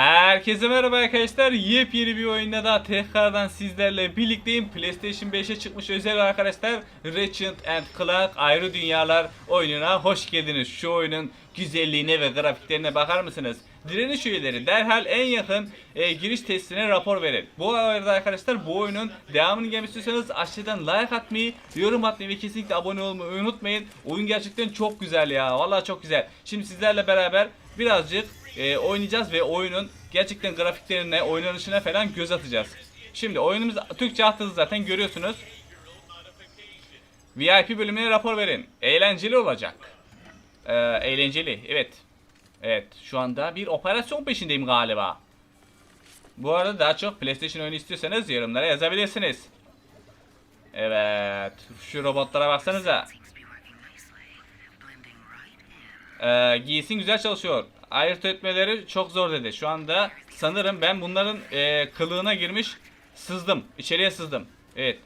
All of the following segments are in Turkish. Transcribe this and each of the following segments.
Herkese merhaba arkadaşlar. Yepyeni bir oyunda daha tekrardan sizlerle birlikteyim. PlayStation 5'e çıkmış özel arkadaşlar. Ratchet and Clank Ayrı Dünyalar oyununa hoş geldiniz. Şu oyunun güzelliğine ve grafiklerine bakar mısınız? Direniş üyeleri derhal en yakın e, giriş testine rapor verin. Bu arada arkadaşlar bu oyunun devamını gelmek istiyorsanız aşağıdan like atmayı, yorum atmayı ve kesinlikle abone olmayı unutmayın. Oyun gerçekten çok güzel ya. Vallahi çok güzel. Şimdi sizlerle beraber birazcık e, oynayacağız ve oyunun gerçekten grafiklerine, oynanışına falan göz atacağız. Şimdi oyunumuz Türkçe altyazı zaten görüyorsunuz. VIP bölümüne rapor verin. Eğlenceli olacak. Ee, eğlenceli, evet. Evet, şu anda bir operasyon peşindeyim galiba. Bu arada daha çok PlayStation oyunu istiyorsanız yorumlara yazabilirsiniz. Evet, şu robotlara baksanıza. Ee, giysin güzel çalışıyor. Ayırt etmeleri çok zor dedi. Şu anda sanırım ben bunların e, kılığına girmiş sızdım. İçeriye sızdım. Evet.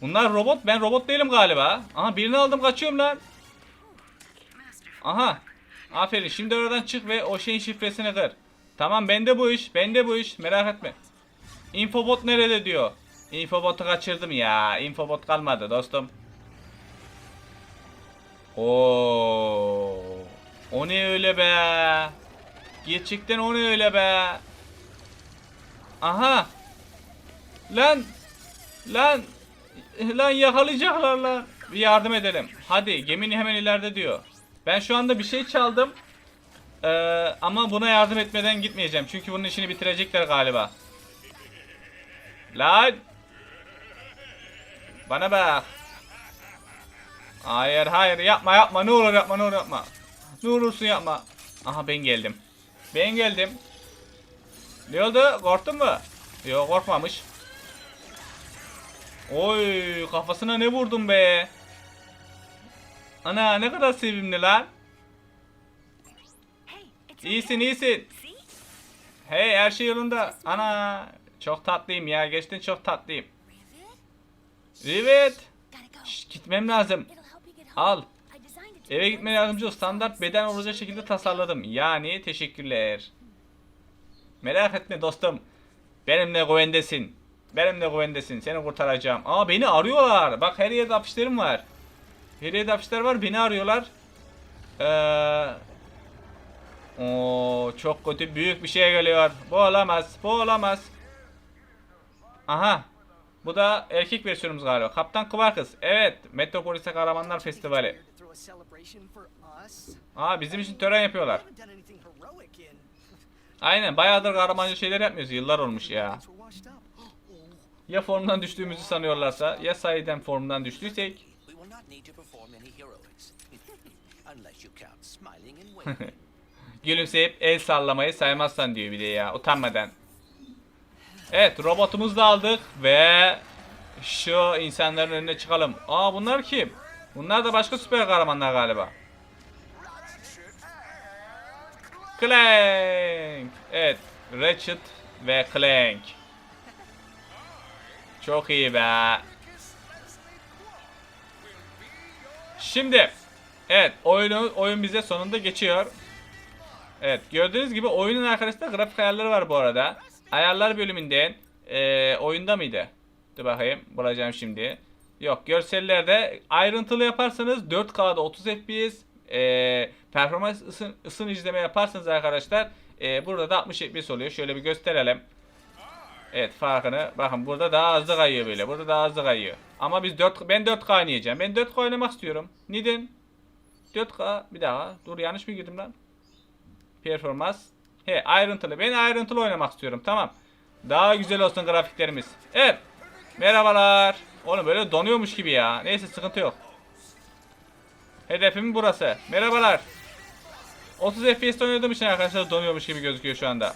Bunlar robot. Ben robot değilim galiba. Aha birini aldım kaçıyorum lan. Aha. Aferin. Şimdi oradan çık ve o şeyin şifresini kır. Tamam bende bu iş. Bende bu iş. Merak etme. Infobot nerede diyor. Infobot'u kaçırdım ya. Infobot kalmadı dostum. Oo. O ne öyle be? Gerçekten o ne öyle be? Aha. Lan. Lan. Lan yakalayacaklar lan. Bir yardım edelim. Hadi gemini hemen ileride diyor. Ben şu anda bir şey çaldım. Ee, ama buna yardım etmeden gitmeyeceğim. Çünkü bunun işini bitirecekler galiba. Lan. Bana bak. Hayır hayır yapma yapma ne olur yapma ne olur yapma. Ne olursun yapma. Aha ben geldim. Ben geldim. Ne oldu? Korktun mu? Yok korkmamış. Oy kafasına ne vurdum be. Ana ne kadar sevimli lan. İyisin iyisin. Hey her şey yolunda. Ana çok tatlıyım ya. Gerçekten çok tatlıyım. Evet. Şşt, gitmem lazım. Al. Eve gitme yardımcı. Standart beden olacak şekilde tasarladım. Yani teşekkürler. Merak etme dostum. Benimle güvendesin. Benimle güvendesin. Seni kurtaracağım. Aa beni arıyorlar. Bak her yerde afişlerim var. Her yerde afişler var. Beni arıyorlar. Ee, Oo, çok kötü büyük bir şey geliyor. Bu olamaz. Bu olamaz. Aha. Bu da erkek versiyonumuz galiba. Kaptan Kıvarkız. Evet. Metropolis'e Kahramanlar Festivali. Aa bizim için tören yapıyorlar. Aynen bayağıdır kahramancı şeyler yapmıyoruz. Yıllar olmuş ya. Ya formdan düştüğümüzü sanıyorlarsa ya sahiden formdan düştüysek. Gülümseyip el sallamayı saymazsan diyor bir de ya utanmadan. Evet robotumuzu da aldık ve şu insanların önüne çıkalım. Aa bunlar kim? Bunlar da başka süper kahramanlar galiba. Clank. Evet Ratchet ve Clank. Çok iyi be. Şimdi evet oyunu oyun bize sonunda geçiyor. Evet gördüğünüz gibi oyunun arkadaşlar grafik ayarları var bu arada. Ayarlar bölümünden eee, oyunda mıydı? Dur bakayım bulacağım şimdi. Yok görsellerde ayrıntılı yaparsanız 4K'da 30 FPS eee, performans ısın, ısın izleme yaparsanız arkadaşlar eee, burada da 60 FPS oluyor. Şöyle bir gösterelim. Evet farkını bakın burada daha hızlı kayıyor böyle. Burada daha hızlı kayıyor. Ama biz 4 ben 4K oynayacağım. Ben 4K oynamak istiyorum. Neden? 4K bir daha. Dur yanlış mı girdim lan? Performans. He ayrıntılı. Ben ayrıntılı oynamak istiyorum. Tamam. Daha güzel olsun grafiklerimiz. Evet. Merhabalar. Oğlum böyle donuyormuş gibi ya. Neyse sıkıntı yok. Hedefim burası. Merhabalar. 30 FPS oynadığım için arkadaşlar donuyormuş gibi gözüküyor şu anda.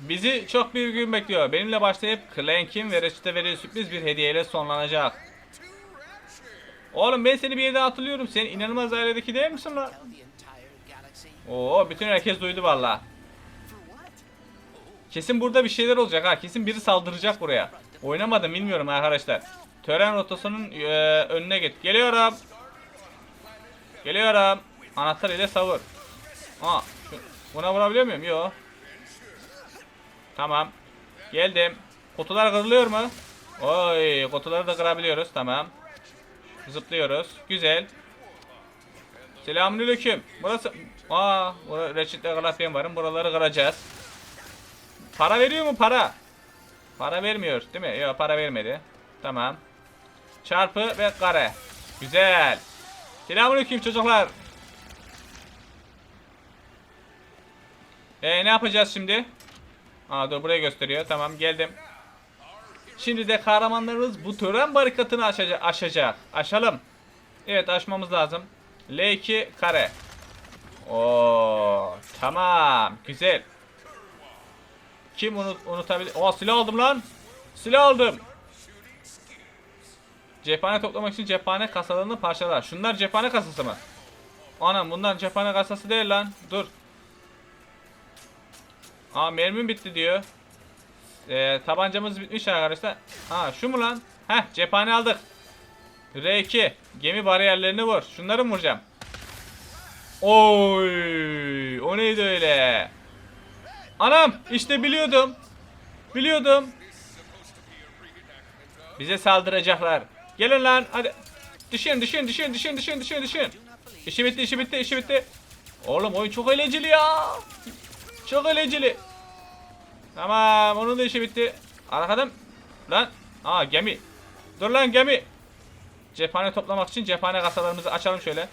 Bizi çok bir gün bekliyor. Benimle başlayıp Clank'in ve Ratchet'e verilen sürpriz bir hediyeyle sonlanacak. Oğlum ben seni bir yerden hatırlıyorum. Sen inanılmaz ailedeki değil misin lan? Oo bütün herkes duydu valla. Kesin burada bir şeyler olacak ha. Kesin biri saldıracak buraya. Oynamadım bilmiyorum arkadaşlar. Tören rotasyonun e, önüne git. Geliyorum. Geliyorum. Anahtar ile savur. Aa, şu, buna vurabiliyor muyum? Yok. Tamam. Geldim. Kutular kırılıyor mu? Oy, kutuları da kırabiliyoruz. Tamam. Zıplıyoruz. Güzel. Selamünaleyküm. Burası Aa, burada reçetle kalafiyen varım. Buraları kıracağız. Para veriyor mu para? Para vermiyor, değil mi? Yok, para vermedi. Tamam. Çarpı ve kare. Güzel. Selamünaleyküm çocuklar. E ne yapacağız şimdi? Aa dur buraya gösteriyor. Tamam geldim. Şimdi de kahramanlarımız bu tören barikatını aşacak. aşacak. Aşalım. Evet aşmamız lazım. L2 kare. Oo tamam. Güzel. Kim unut unutabilir? Aa silah aldım lan. Silah aldım. Cephane toplamak için cephane kasalarını parçalar. Şunlar cephane kasası mı? Anam bunlar cephane kasası değil lan. Dur. Aa mermim bitti diyor. Ee, tabancamız bitmiş arkadaşlar. Ha şu mu lan? Heh cephane aldık. R2. Gemi bariyerlerini vur. Şunları mı vuracağım? Oy! O neydi öyle? Anam işte biliyordum. Biliyordum. Bize saldıracaklar. Gelin lan hadi. Düşün düşün düşün düşün düşün düşün düşün. İşi bitti işi bitti işi bitti. Oğlum oyun çok eğlenceli ya. Çok eğlenceli. Tamam onun da işi bitti. Arkadan lan. Aa gemi. Dur lan gemi. Cephane toplamak için cephane kasalarımızı açalım şöyle.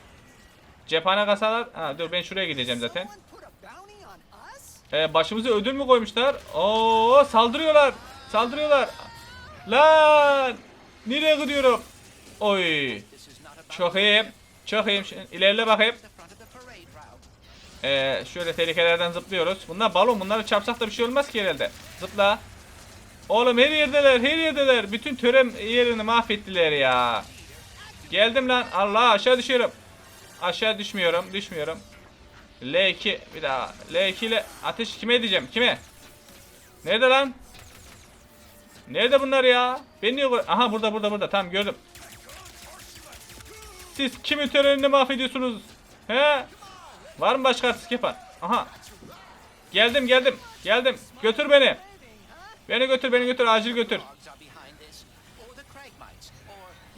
Cephane kasalar. Ha dur ben şuraya gideceğim zaten. Ee, başımıza ödül mü koymuşlar? Oo saldırıyorlar. Saldırıyorlar. Lan! Nereye gidiyorum? Oy. Çok iyiyim. Çok iyiyim. Şimdi ilerle bakayım. Ee, şöyle tehlikelerden zıplıyoruz. Bunlar balon. Bunları çarpsak da bir şey olmaz ki herhalde. Zıpla. Oğlum her yerdeler. Her yerdeler. Bütün tören yerini mahvettiler ya. Geldim lan. Allah aşağı düşüyorum. Aşağı düşmüyorum. Düşmüyorum. L2 bir daha. L2 ile ateş kime edeceğim? Kime? Nerede lan? Nerede bunlar ya? Ben niye Aha burada burada burada. Tamam gördüm. Siz kimin törenini mahvediyorsunuz? He? Var mı başka artist yapan? Aha. Geldim geldim. Geldim. Götür beni. Beni götür beni götür acil götür.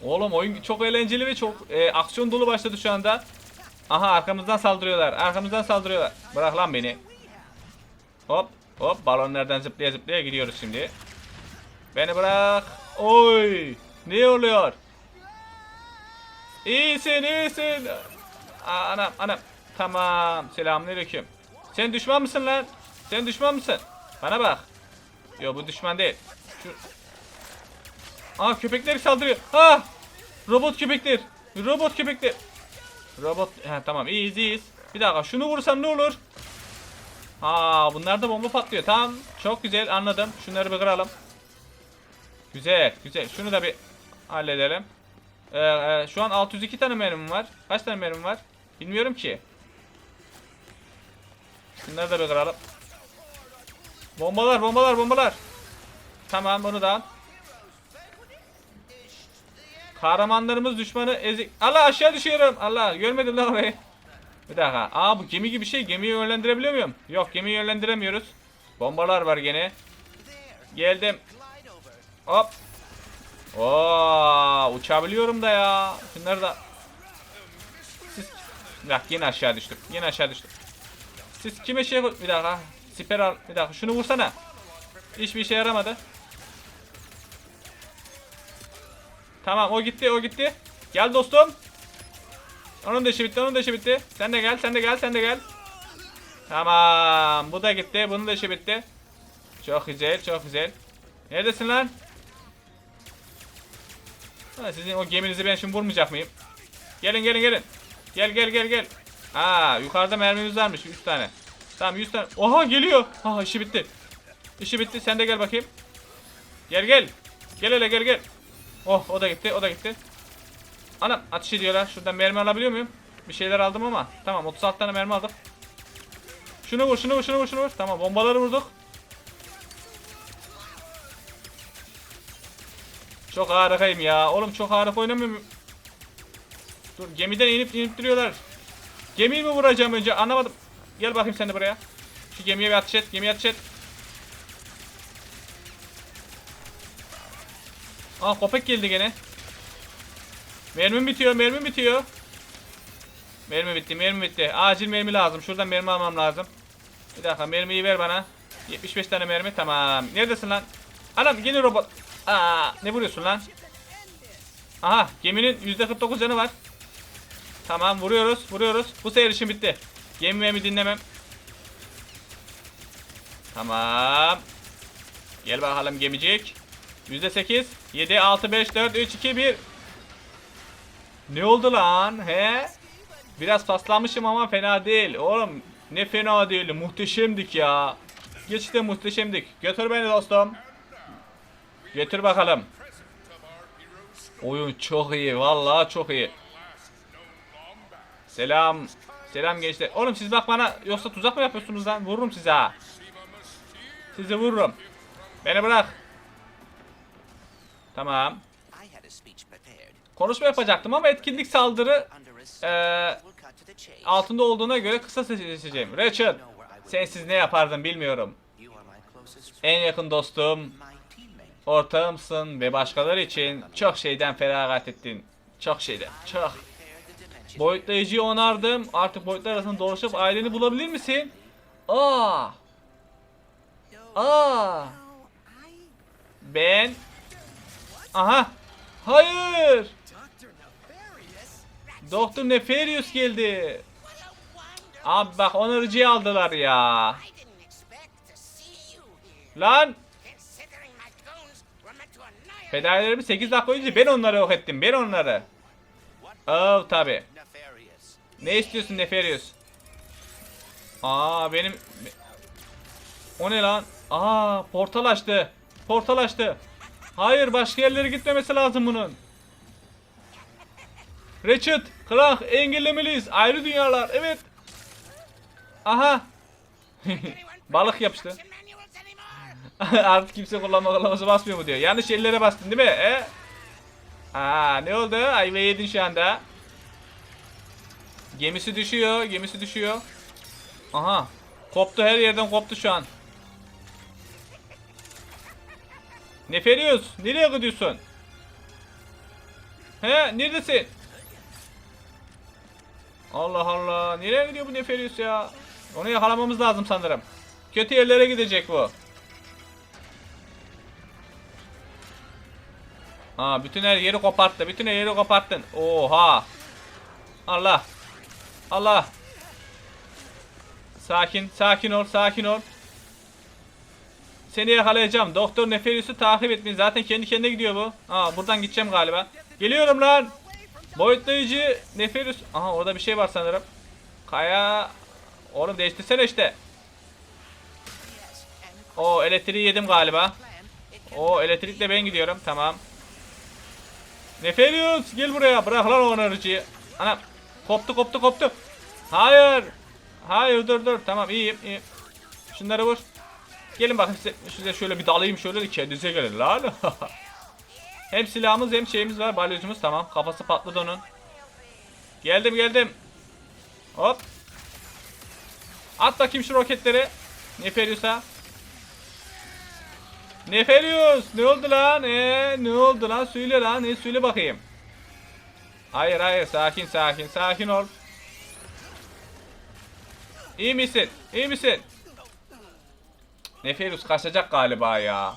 Oğlum oyun çok eğlenceli ve çok e, aksiyon dolu başladı şu anda. Aha arkamızdan saldırıyorlar. Arkamızdan saldırıyorlar. Bırak lan beni. Hop hop balonlardan zıplaya zıplaya gidiyoruz şimdi. Beni bırak. Oy. Ne oluyor? İyisin iyisin. Aa, anam anam. Tamam. Selamünaleyküm. Sen düşman mısın lan? Sen düşman mısın? Bana bak. Yo bu düşman değil. Şu Aa köpekler saldırıyor. Ha! Robot köpekler. Robot köpekler. Robot. He tamam iyiyiz iyiyiz. Bir dakika şunu vursam ne olur? Aa bunlar da bomba patlıyor. Tamam. Çok güzel anladım. Şunları bir kıralım. Güzel güzel. Şunu da bir halledelim. Ee, e, şu an 602 tane mermim var. Kaç tane mermim var? Bilmiyorum ki. Şunları da bir kıralım. Bombalar bombalar bombalar. Tamam bunu da. Kahramanlarımız düşmanı ezik. Allah aşağı düşüyorum. Allah görmedim lan orayı. Bir dakika. Aa bu gemi gibi şey. Gemiyi yönlendirebiliyor muyum? Yok gemiyi yönlendiremiyoruz. Bombalar var gene. Geldim. Hop. Oo, uçabiliyorum da ya. Şunları da. Siz... Bak yine aşağı düştüm. Yine aşağı düştüm. Siz kime şey... Bir dakika. Siper al. Bir dakika. Şunu vursana. Hiçbir işe yaramadı. Tamam o gitti o gitti. Gel dostum. Onun da işi bitti onun da işi bitti. Sen de gel sen de gel sen de gel. Tamam bu da gitti bunun da işi bitti. Çok güzel çok güzel. Neredesin lan? Ha, sizin o geminizi ben şimdi vurmayacak mıyım? Gelin gelin gelin. Gel gel gel gel. Aa yukarıda mermimiz varmış 3 tane. Tamam 100 tane. Oha geliyor. Ha işi bitti. İşi bitti. Sen de gel bakayım. Gel gel. Gel hele gel gel. Oh o da gitti o da gitti. Anam ateş ediyorlar. Şuradan mermi alabiliyor muyum? Bir şeyler aldım ama. Tamam 36 tane mermi aldık. Şunu vur şunu vur şunu vur şunu vur. Tamam bombaları vurduk. Çok harikayım ya. Oğlum çok harika oynamıyor muyum? Dur gemiden inip inip duruyorlar. Gemiyi mi vuracağım önce anlamadım. Gel bakayım sen de buraya. Şu gemiye bir ateş et. Gemiye ateş et. Aa köpek geldi gene. Mermim bitiyor, mermim bitiyor. Mermi bitti, mermi bitti. Acil mermi lazım. Şuradan mermi almam lazım. Bir dakika mermiyi ver bana. 75 tane mermi tamam. Neredesin lan? Anam yeni robot. Aa ne vuruyorsun lan? Aha geminin %49 canı var. Tamam vuruyoruz vuruyoruz. Bu sefer işim bitti. Gemi memi dinlemem. Tamam. Gel bakalım gemicik. %8. 7, 6, 5, 4, 3, 2, 1. Ne oldu lan? He? Biraz paslanmışım ama fena değil. Oğlum ne fena değil. Muhteşemdik ya. Geçti muhteşemdik. Götür beni dostum. Götür bakalım. Oyun çok iyi. Vallahi çok iyi. Selam. Selam gençler. Oğlum siz bak bana yoksa tuzak mı yapıyorsunuz lan? Vururum size ha. Sizi vururum. Beni bırak. Tamam. Konuşma yapacaktım ama etkinlik saldırı chase. altında olduğuna göre kısa seçeceğim. Richard. Sensiz ne yapardım bilmiyorum. En yakın dostum, ortağımsın ve başkaları için çok şeyden feragat ettin. Çok şeyden. Çok. Boyutlayıcıyı onardım. Artık boyutlar arasında dolaşıp aileni bulabilir misin? Aa. Aa. Ben. Aha. Hayır. Doktor Neferius geldi. Abi bak onarıcıyı aldılar ya. Lan. Fedailerimi 8 dakika önce ben onları yok ettim. Ben onları. Oh tabi. Ne istiyorsun Neferius? Aa benim... O ne lan? Aa portal açtı. Portal açtı. Hayır başka yerlere gitmemesi lazım bunun. Richard, Crank engellemeliyiz. Ayrı dünyalar. Evet. Aha. Balık yapıştı. Artık kimse kullanma kılavuzu basmıyor mu diyor. Yanlış yerlere bastın değil mi? E? Aa ne oldu? Ayva yedin şu anda. Gemisi düşüyor. Gemisi düşüyor. Aha. Koptu her yerden koptu şu an. Neferius. Nereye gidiyorsun? He neredesin? Allah Allah. Nereye gidiyor bu Neferius ya? Onu yakalamamız lazım sanırım. Kötü yerlere gidecek bu. Ha bütün her yeri koparttı. Bütün her yeri koparttın. Oha. Allah. Allah. Sakin, sakin ol, sakin ol. Seni yakalayacağım. Doktor Neferius'u takip etmeyin. Zaten kendi kendine gidiyor bu. Ha buradan gideceğim galiba. Geliyorum lan. Boyutlayıcı Neferius. Aha orada bir şey var sanırım. Kaya. Oğlum değiştirsene işte. O elektriği yedim galiba. O elektrikle ben gidiyorum. Tamam. Neferius gel buraya. Bırak lan o onarıcıyı. Anam. Koptu koptu koptu. Hayır. Hayır dur dur. Tamam iyiyim iyiyim. Şunları vur. Gelin bakın size, size şöyle bir dalayım şöyle de kendinize gelin lan. hem silahımız hem şeyimiz var. Balyozumuz tamam. Kafası patladı onun. Geldim geldim. Hop. At bakayım şu roketleri. Neferius'a. Neferius ne oldu lan? Ee, ne oldu lan? Söyle lan. Ne söyle bakayım. Hayır hayır sakin sakin sakin ol. İyi misin? İyi misin? Neferius kaçacak galiba ya.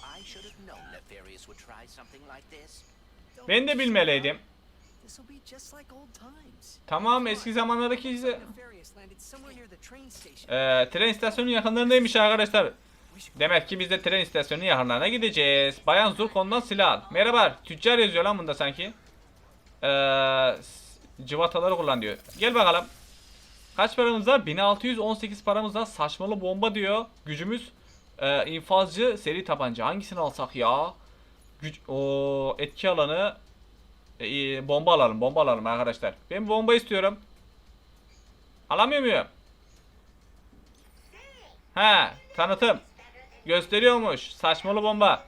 Ben de bilmeliydim. Tamam eski zamanlardaki station. Ee, tren istasyonunun yakınlarındaymış arkadaşlar. Demek ki biz de tren istasyonunun yakınlarına gideceğiz. Bayan Zurkon'dan silah. Merhaba. Tüccar yazıyor lan bunda sanki. Ee, cıvataları kullan diyor. Gel bakalım. Kaç paramız var? 1618 paramız var. Saçmalı bomba diyor. Gücümüz e, infazcı seri tabanca. Hangisini alsak ya? Güç, o etki alanı e, bomba alalım. Bomba alalım arkadaşlar. Ben bomba istiyorum. Alamıyor muyum? He, tanıtım. Gösteriyormuş. Saçmalı bomba.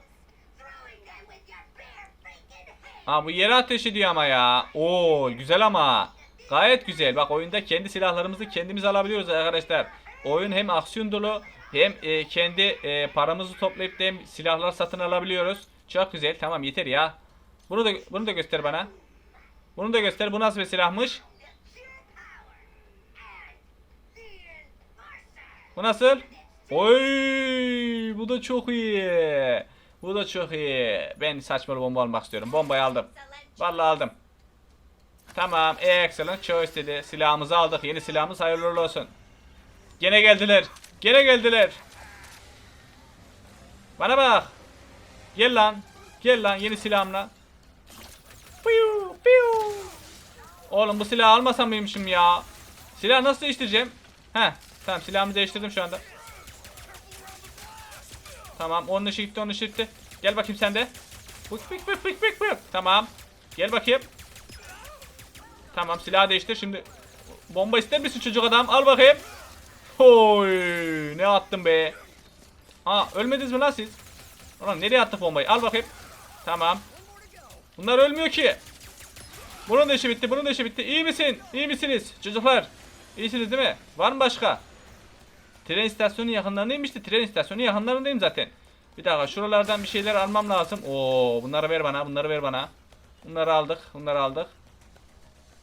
Ha bu yere ateş ediyor ama ya. Oo güzel ama. Gayet güzel. Bak oyunda kendi silahlarımızı kendimiz alabiliyoruz arkadaşlar. oyun hem aksiyon dolu hem e, kendi e, paramızı toplayıp da hem silahlar satın alabiliyoruz. Çok güzel. Tamam yeter ya. Bunu da bunu da göster bana. Bunu da göster. Bu nasıl bir silahmış? Bu nasıl? Oy, bu da çok iyi. Bu da çok iyi. Ben saçmalı bomba almak istiyorum. Bombayı aldım. Vallahi aldım. Tamam, excellent choice dedi. Silahımızı aldık. Yeni silahımız hayırlı olsun. Gene geldiler. Gene geldiler. Bana bak. Gel lan. Gel lan yeni silahımla. Piu, piu. Oğlum bu silahı almasam mıymışım ya? Silah nasıl değiştireceğim? Heh. Tamam silahımı değiştirdim şu anda. Tamam onun ışığı gitti onun ışığı gitti. Gel bakayım sen de. Bık bık bık bık bık bık. Tamam. Gel bakayım. Tamam silahı değiştir şimdi. Bomba ister misin çocuk adam? Al bakayım. Oy ne attın be. Aa ölmediniz mi lan siz? Ulan nereye attık bombayı? Al bakayım. Tamam. Bunlar ölmüyor ki. Bunun da işi bitti. Bunun da işi bitti. İyi misin? İyi misiniz çocuklar? İyisiniz değil mi? Var mı başka? Tren istasyonu yakınlarındayım işte. Tren istasyonu yakınlarındayım zaten. Bir dakika şuralardan bir şeyler almam lazım. Oo bunları ver bana. Bunları ver bana. Bunları aldık. Bunları aldık.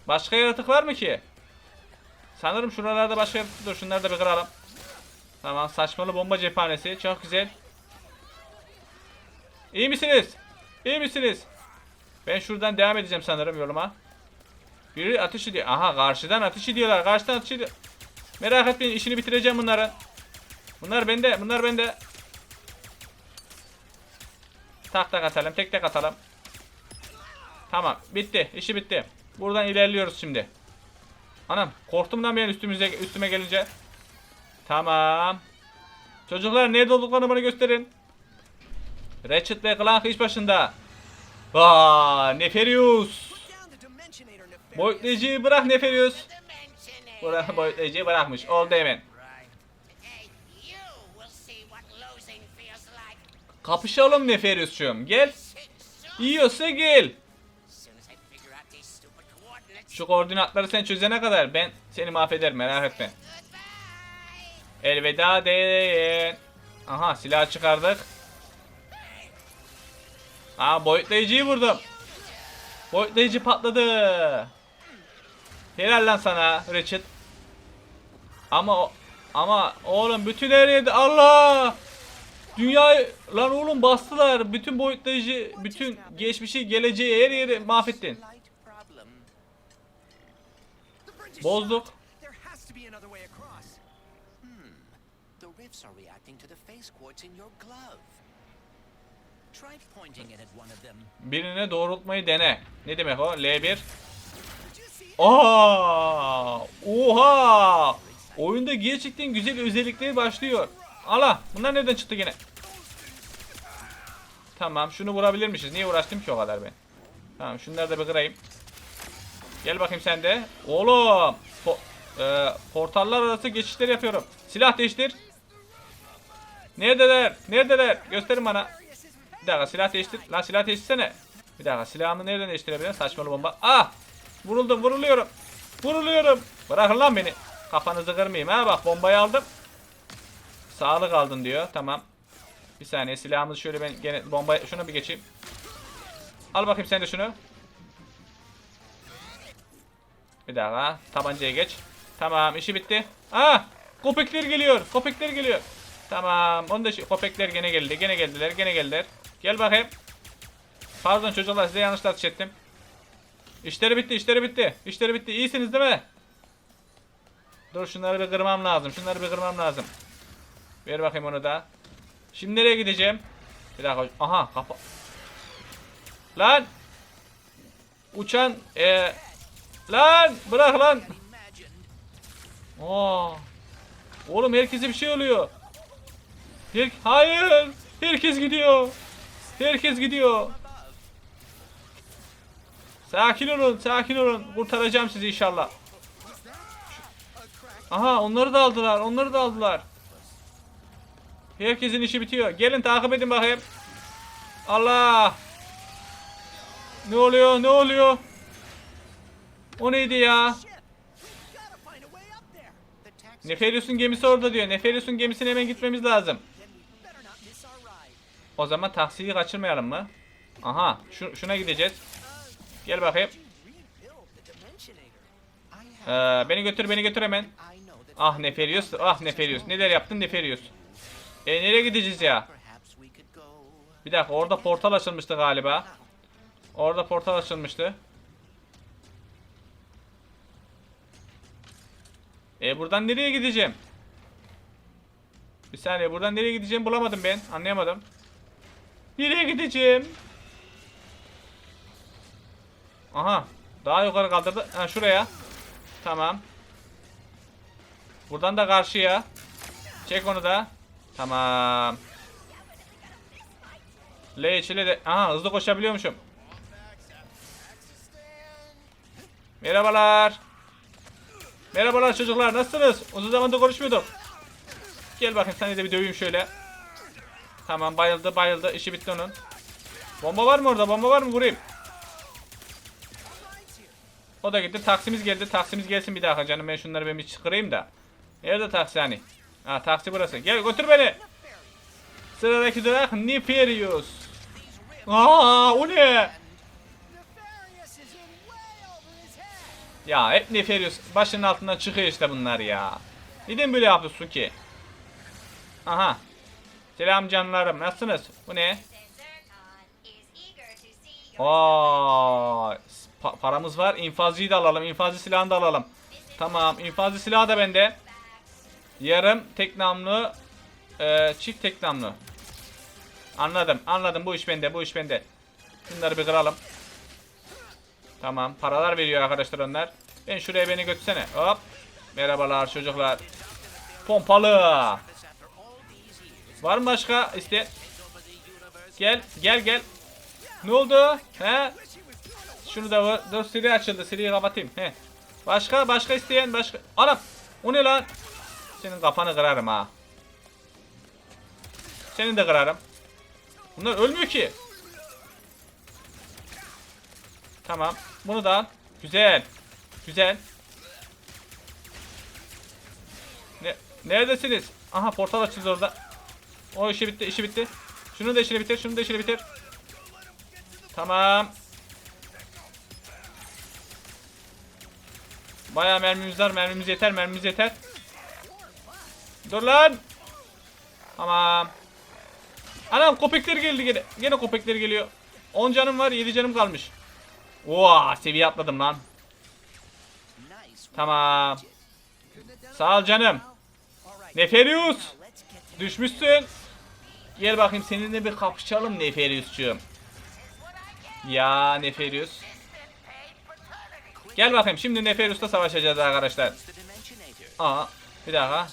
Başka yaratık var mı ki? Sanırım şuralarda başka yaratık. Dur şunları da bir kıralım. Tamam saçmalı bomba cephanesi. Çok güzel. İyi misiniz? İyi misiniz? Ben şuradan devam edeceğim sanırım yoluma. Biri ateş ediyor. Aha karşıdan ateş ediyorlar. Karşıdan ateş ediyor. Merak etmeyin işini bitireceğim bunların. Bunlar bende. Bunlar bende. Tak tak atalım. Tek tek atalım. Tamam. Bitti. İşi bitti. Buradan ilerliyoruz şimdi. Anam korktum lan ben üstümüze üstüme gelince. Tamam. Çocuklar nerede olduklarını bana gösterin. Ratchet ve Clank iş başında. Vaa Neferius. Boyutlayıcıyı bırak Neferius. Bırak boyutlayıcıyı bırakmış. Oldu hemen. Kapışalım Neferius'cum. Gel. Yiyorsa gel. Şu koordinatları sen çözene kadar ben seni mahvederim merak etme. Elveda deyin. Aha silah çıkardık. Aa boyutlayıcıyı vurdum. Boyutlayıcı patladı. Helal lan sana Richard. Ama ama oğlum bütün her yerde Allah. Dünyayı lan oğlum bastılar. Bütün boyutlayıcı, bütün geçmişi, geleceği her yeri mahvettin. Across. The rifts are reacting to the phase quartz in your glove. Try pointing it at one of them. Birine doğrultmayı dene. Ne demek o? L1. Did you see? Aa! Oha! Oyunda gerçekten güzel özellikleri başlıyor. Allah! Bunlar nereden çıktı gene? Tamam, şunu vurabilirmişiz. Niye uğraştım ki o kadar ben? Tamam, şunları da bir kırayım. Gel bakayım sen de. Oğlum! Po- e, portallar arası geçişler yapıyorum. Silah değiştir. Neredeler? Neredeler? Gösterin bana. Bir dakika silah değiştir. Lan silah değiştirsene. Bir dakika silahımı nereden değiştirebilirim? Saçmalı bomba. Ah! Vuruldum vuruluyorum. Vuruluyorum. Bırakın lan beni. Kafanızı kırmayayım ha bak bombayı aldım. Sağlık aldın diyor. Tamam. Bir saniye silahımızı şöyle ben gene bomba şunu bir geçeyim. Al bakayım sen de şunu. Bir dakika tabancaya geç. Tamam işi bitti. Ah! Köpekler geliyor. Köpekler geliyor. Tamam. Onu da şu- köpekler gene geldi. Gene geldiler. Gene geldiler. Gel bakayım. Pardon çocuklar size yanlış atış ettim. İşleri bitti, işleri bitti. İşleri bitti. İyisiniz değil mi? Dur şunları bir kırmam lazım. Şunları bir kırmam lazım. Ver bakayım onu da. Şimdi nereye gideceğim? Bir dakika. Aha kapa. Lan! Uçan e Lan! Bırak lan! Aa. Oğlum herkese bir şey oluyor. Her Hayır! Herkes gidiyor. Herkes gidiyor. Sakin olun, sakin olun. Kurtaracağım sizi inşallah. Aha, onları da aldılar, onları da aldılar. Herkesin işi bitiyor. Gelin takip edin bakayım. Allah! Ne oluyor? Ne oluyor? O neydi ya? Neferius'un gemisi orada diyor. Neferius'un gemisine hemen gitmemiz lazım. O zaman taksiyi kaçırmayalım mı? Aha, şu, şuna gideceğiz. Gel bakayım. Ee, beni götür, beni götür hemen. Ah Neferius, ah Neferius. Neler yaptın Neferius? E nereye gideceğiz ya? Bir dakika orada portal açılmıştı galiba. Orada portal açılmıştı. E buradan nereye gideceğim? Bir saniye buradan nereye gideceğim bulamadım ben. Anlayamadım. Nereye gideceğim? Aha. Daha yukarı kaldırdı. Ha şuraya. Tamam. Buradan da karşıya. Çek onu da. Tamam. L ile de... Aha hızlı koşabiliyormuşum. Merhabalar. Merhabalar çocuklar nasılsınız? Uzun zamandır konuşmuyorduk. Gel bakayım seni de bir döveyim şöyle. Tamam bayıldı bayıldı işi bitti onun. Bomba var mı orada bomba var mı vurayım. O da gitti taksimiz geldi taksimiz gelsin bir daha canım ben şunları ben bir çıkarayım da. Nerede taksi hani? Ha taksi burası gel götür beni. Sıradaki durak Neferius. Aa o ne? Ya hep Neferius başının altından çıkıyor işte bunlar ya. Neden böyle yapıyorsun ki? Aha. Selam canlarım nasılsınız? Bu ne? Aa, pa- paramız var. İnfazcıyı da alalım. İnfazcı silahını da alalım. Tamam. infazcı silahı da bende. Yarım tek namlu. e, çift tek namlu. Anladım. Anladım. Bu iş bende. Bu iş bende. Şunları bir kıralım. Tamam. Paralar veriyor arkadaşlar onlar. Ben şuraya beni götürsene. Hop. Merhabalar çocuklar. Pompalı. Var mı başka iste? Gel. Gel gel. Ne oldu? He? Şunu da. Dur siri açıldı. Siriyi kapatayım. He. Başka başka isteyen başka. Anam. O ne lan? Senin kafanı kırarım ha. Senin de kırarım. Bunlar ölmüyor ki. Tamam. Bunu da al. Güzel. Güzel. Ne, neredesiniz? Aha portal açıldı orada. O işi bitti, işi bitti. Şunu da işini bitir, şunu da işini bitir. Tamam. Bayağı mermimiz var, mermimiz yeter, mermimiz yeter. Dur lan. Tamam. Anam köpekler geldi gene. Gene köpekler geliyor. 10 canım var, 7 canım kalmış. Oha, seviye atladım lan. Tamam. Sağ ol canım. Neferius. Düşmüşsün. Gel bakayım seninle bir kapışalım Neferius'cuğum. Ya Neferius. Gel bakayım şimdi Neferius'la savaşacağız arkadaşlar. Aa bir dakika.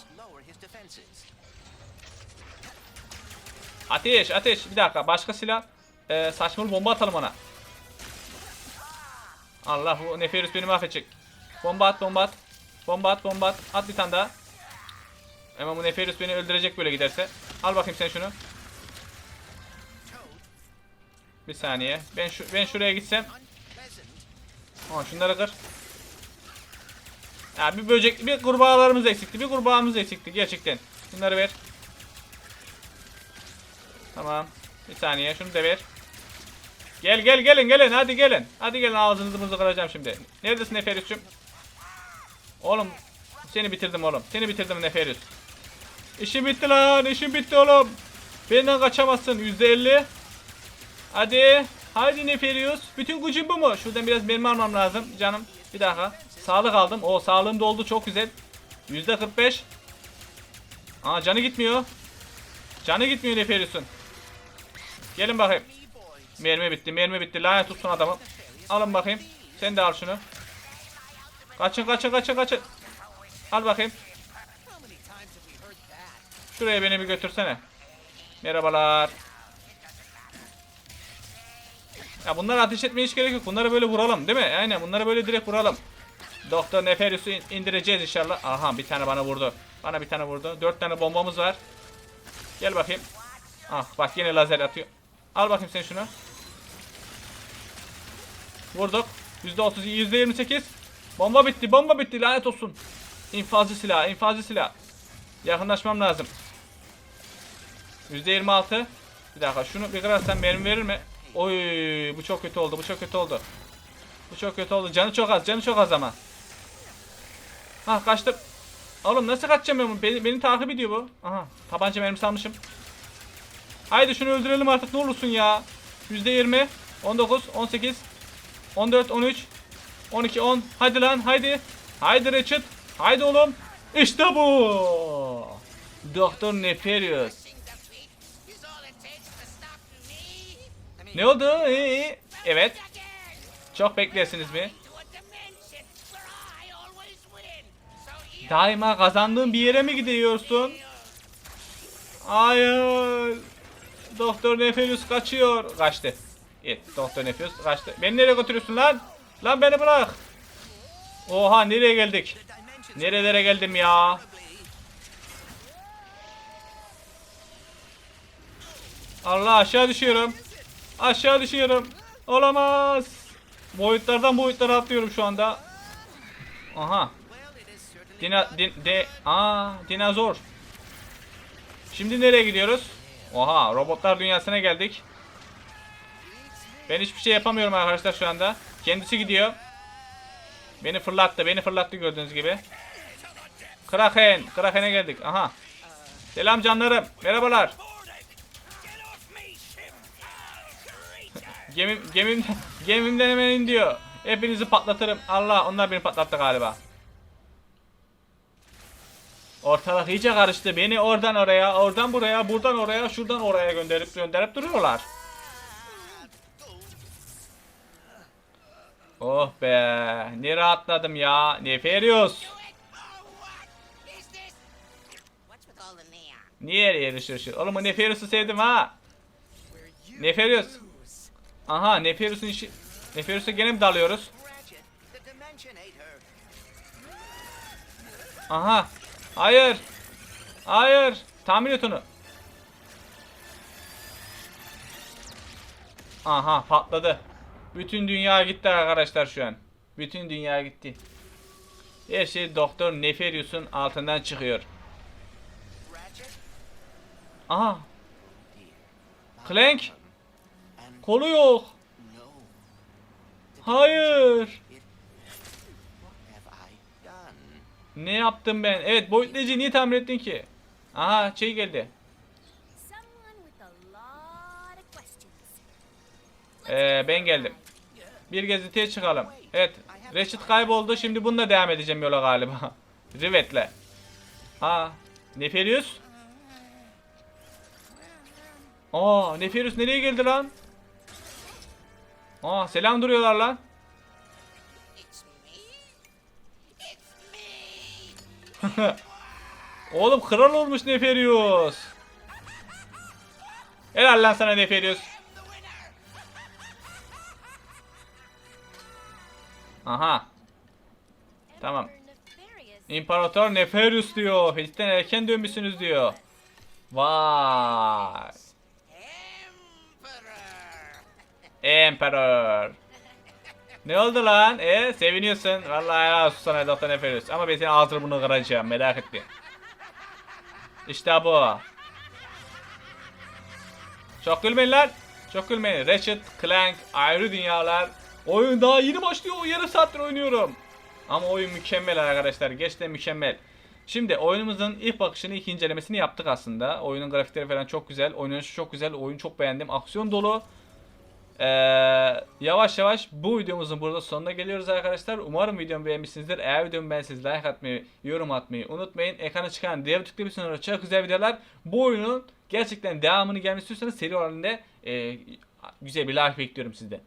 Ateş ateş bir dakika başka silah. Ee, saçmalı bomba atalım ona. Allah bu Neferius beni mahvedecek. Bomba at bomba at. Bomba at bomba at. At bir tane daha. Ama bu Neferius beni öldürecek böyle giderse. Al bakayım sen şunu. Bir saniye. Ben şu ben şuraya gitsem. Aa, şunları kır. Ya bir böcek, bir kurbağalarımız eksikti. Bir kurbağamız eksikti gerçekten. Bunları ver. Tamam. Bir saniye şunu da ver. Gel gel gelin gelin hadi gelin. Hadi gelin ağzınızı buzu kıracağım şimdi. Neredesin Neferius'cum? Oğlum seni bitirdim oğlum. Seni bitirdim Neferius. İşim bitti lan işim bitti oğlum. Benden kaçamazsın %50. Hadi. Hadi Neferius. Bütün gücün bu mu? Şuradan biraz mermi almam lazım canım. Bir dakika. Sağlık aldım. O sağlığım doldu çok güzel. %45. Aa canı gitmiyor. Canı gitmiyor Neferius'un. Gelin bakayım. Mermi bitti. Mermi bitti. Lanet tutsun adamı. Alın bakayım. Sen de al şunu. Kaçın kaçın kaçın kaçın. Al bakayım. Şuraya beni bir götürsene. Merhabalar. Ya bunları ateş etmeye hiç gerek yok. Bunları böyle vuralım değil mi? Aynen bunları böyle direkt vuralım. Doktor Neferius'u in- indireceğiz inşallah. Aha bir tane bana vurdu. Bana bir tane vurdu. Dört tane bombamız var. Gel bakayım. Ah bak yine lazer atıyor. Al bakayım sen şunu. Vurduk. %30, %28. Bomba bitti, bomba bitti lanet olsun. İnfazlı silah, infazlı silah. Yakınlaşmam lazım. %26. Bir dakika şunu bir kırarsam benim verir mi? Oy bu çok kötü oldu, bu çok kötü oldu. Bu çok kötü oldu. Canı çok az, canı çok az ama. Ha kaçtım. Oğlum nasıl kaçacağım ben? Beni, beni takip ediyor bu. Aha tabanca mermisi almışım. Haydi şunu öldürelim artık ne olursun ya. %20, 19, 18, 14, 13, 12, 10. Haydi lan haydi. Haydi Richard. Haydi oğlum. İşte bu. Doktor Neferius. Ne oldu? Evet. Çok beklersiniz mi? Daima kazandığın bir yere mi gidiyorsun? Hayır. Doktor Neferius kaçıyor. Kaçtı. Evet, Doktor Neferius kaçtı. Beni nereye götürüyorsun lan? Lan beni bırak. Oha nereye geldik? Nerelere geldim ya? Allah aşağı düşüyorum. Aşağı düşüyorum. Olamaz. Boyutlardan boyutlara atlıyorum şu anda. Aha. Dina, din, de, aa, dinozor. Şimdi nereye gidiyoruz? Oha, robotlar dünyasına geldik. Ben hiçbir şey yapamıyorum arkadaşlar şu anda. Kendisi gidiyor. Beni fırlattı, beni fırlattı gördüğünüz gibi. Kraken, Kraken'e geldik. Aha. Selam canlarım, merhabalar. Gemim, gemim, gemimden hemen in diyor. Hepinizi patlatırım. Allah, onlar beni patlattı galiba. Ortalık iyice karıştı. Beni oradan oraya, oradan buraya, buradan oraya, şuradan oraya gönderip gönderip duruyorlar. Oh be, ne rahatladım ya. Neon? Niye yarışıyorsun? Oğlum bu Neferius'u sevdim ha. Neferius. Aha, Neferius'un işi... Neferius'a gene mi dalıyoruz? Aha. Hayır. Hayır. Tamir et onu. Aha patladı. Bütün dünya gitti arkadaşlar şu an. Bütün dünya gitti. Her şey Doktor Neferius'un altından çıkıyor. Aha. Clank. Kolu yok. Hayır. Ne yaptım ben? Evet boyutlayıcıyı niye tamir ettin ki? Aha şey geldi. Ee, ben geldim. Bir gazeteye çıkalım. Evet. Reşit kayboldu. Şimdi bununla devam edeceğim yola galiba. Rivet'le. Aa. Neferius? Aa, Neferius nereye geldi lan? Aa, selam duruyorlar lan. Oğlum kral olmuş Neferius. Helal lan sana Neferius. Aha. Tamam. İmparator Neferius diyor. Fetih'ten erken dönmüşsünüz diyor. Vay. Emperor. Ne oldu lan? E seviniyorsun. Vallahi helal olsun sana Doktor Neferius. Ama ben senin ağzını bunu kıracağım. Merak etme. İşte bu. Çok gülmeyin lan. Çok gülmeyin. Ratchet, Clank, ayrı dünyalar. Oyun daha yeni başlıyor. Yarım saattir oynuyorum. Ama oyun mükemmel arkadaşlar. Gerçekten mükemmel. Şimdi oyunumuzun ilk bakışını, ilk incelemesini yaptık aslında. Oyunun grafikleri falan çok güzel. Oynanışı çok güzel. Oyun çok beğendim. Aksiyon dolu. Ee, yavaş yavaş bu videomuzun burada sonuna geliyoruz arkadaşlar. Umarım videomu beğenmişsinizdir. Eğer videomu beğendiyseniz like atmayı, yorum atmayı unutmayın. Ekrana çıkan diğer tıklı bir sonra çok güzel videolar. Bu oyunun gerçekten devamını gelmesi istiyorsanız seri halinde e, güzel bir like bekliyorum sizden.